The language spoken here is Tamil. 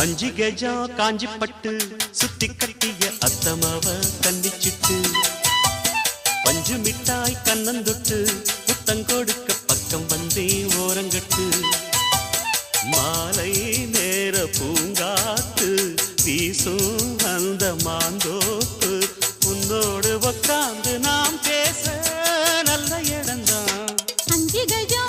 அஞ்சு கெஜா காஞ்சி பட்டு சுத்தி கட்டிய அத்தமாவ கன்னிச்சிட்டு பஞ்சு மிட்டாய் கண்ணந்தொட்டு புத்தங்கொடுக்க பக்கம் வந்தே ஓரங்கட்டு மாலை நேர பூங்காத்து வீசும் அந்த மாந்தோப்பு. உன்னோடு உக்காந்து நாம் பேச நல்ல இடம்தான் அஞ்சு கஜா